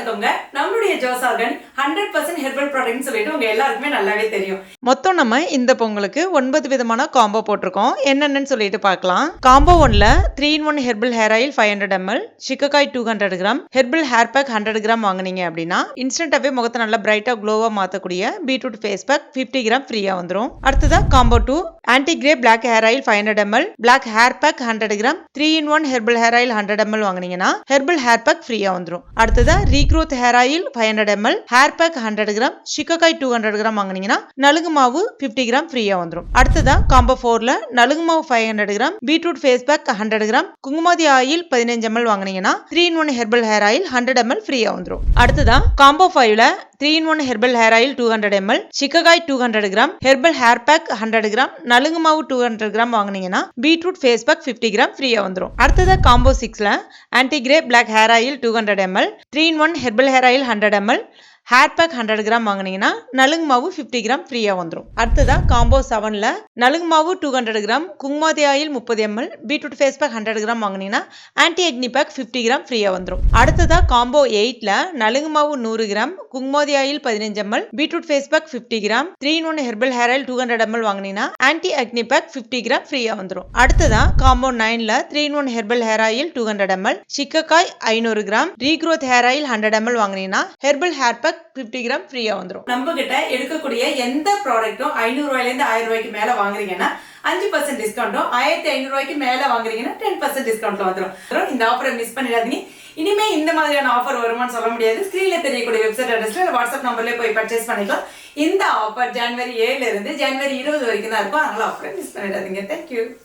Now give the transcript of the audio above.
வணக்கங்க நம்மளுடைய ஜோசார்கன் ஹண்ட்ரட் பர்சன்ட் ஹெர்பல் ப்ராடக்ட்னு சொல்லிட்டு உங்க எல்லாருக்குமே நல்லாவே தெரியும். மொத்தம் நம்ம இந்த பொங்கலுக்கு ஒன்பது விதமான காம்போ போட்டிருக்கோம். என்னென்னு சொல்லிட்டு பார்க்கலாம். காம்போ ஒன்ல three in one herbal hair oil five hundred ML shikakai two hundred gram herbal hair pack hundred gram வாங்குனீங்க அப்படின்னா இன்ஸ்டன்டாவே முகத்தை நல்லா பிரைட்டா க்ளோவா மாத்தக்கூடிய beetroot face pack fifty gram ஃப்ரீயா வந்துடும் அடுத்ததா combo two anti grey black hair oil five hundred ML black hair pack hundred gram three in one herbal hair oil hundred ML வாங்கினீங்கன்னா ஹெர்பல் ஹேர் பேக் ஃப்ரீயா வந்துடும் அடுத்ததா regrowth hair oil five hundred ML hair pack hundred gram shikakai two hundred gram வாங்குனீங்கன்னா நலுங்கு மாவு fifty gram ஃப்ரீயா வந்துடும் அடுத்ததா காம்போ ஃபோர்ல நலுங்கு மாவு five hundred gram beetroot face pack hundred gram kumkumadi oil பதினஞ்சு எம்எல் வாங்குனீங்கன்னா three in one herbal hair oil hundred ML ஃப்ரீயா வந்துடும் அடுத்ததா காம்போ ஃபைவ்ல three in one herbal hair oil two hundred ML shikakai two hundred gram herbal hair pack hundred gram நலுங்கு மாவு two hundred gram வாங்குனீங்கன்னா beetroot face pack fifty gram ஃப்ரீயா வந்துடும் அடுத்ததா காம்போ சிக்ஸ்ல anti grey black hair oil two hundred ML three in one herbal hair oil hundred ML hair pack hundred gram வாங்கினீங்கன்னா நலுங்கு மாவு ஃபிஃப்டி கிராம் ஃப்ரீயாக வந்துடும் அடுத்ததாக காம்போ செவனில் நலுங்கு மாவு two hundred gram kumkumadi oil முப்பது ML beetroot face pack hundred gram வாங்குனீங்கன்னா anti acne pack fifty gram ஃப்ரீயாக வந்துடும் அடுத்ததாக காம்போ எயிட்டில் நலுங்கு மாவு நூறு கிராம் குங்குமாதி ஆயில் பதினஞ்சு ML beetroot face pack fifty gram three in one herbal hair oil two hundred ML வாங்கினீங்கன்னா anti acne pack fifty gram ஃப்ரீயாக வந்துடும் அடுத்ததாக காம்போ நைனில் three in one herbal hair oil two hundred ML shikakai ஐநூறு gram regrowth hair oil hundred ML வாங்குனீங்கன்னா herbal hair pack fifty gram ஃப்ரீயாக வந்துடும் நம்ம கிட்ட எடுக்கக்கூடிய எந்த ப்ராடக்ட்டும் ஐநூறு ரூபாயிலேருந்து ஆயிரம் ரூபாய்க்கு மேல வாங்குறீங்கன்னா அஞ்சு பர்சன்ட் டிஸ்கவுண்ட்டும் ஆயிரத்தி ஐநூறு ரூபாய்க்கு மேல வாங்குறீங்கன்னா டென் பர்சன்ட் டிஸ்கவுண்ட்ல வந்துடும் இந்த ஆஃபரை மிஸ் பண்ணிடாதீங்க. இனிமே இந்த மாதிரியான ஆஃபர் வருமான்னு சொல்ல முடியாது. ஸ்க்ரீன்ல தெரியக்கூடிய வெப்சைட் அட்ரஸ்ல இல்லை வாட்ஸ்அப் நம்பர்லயே போய் பர்ச்சேஸ் பண்ணிக்கலாம். இந்த ஆஃபர் ஜனவரி ஏழுல இருந்து ஜனவரி இருபது வரைக்கும் தான் இருக்கும். அதனால ஆஃபரை மிஸ் பண்ணிடாதீங்க. தேங்க்யூ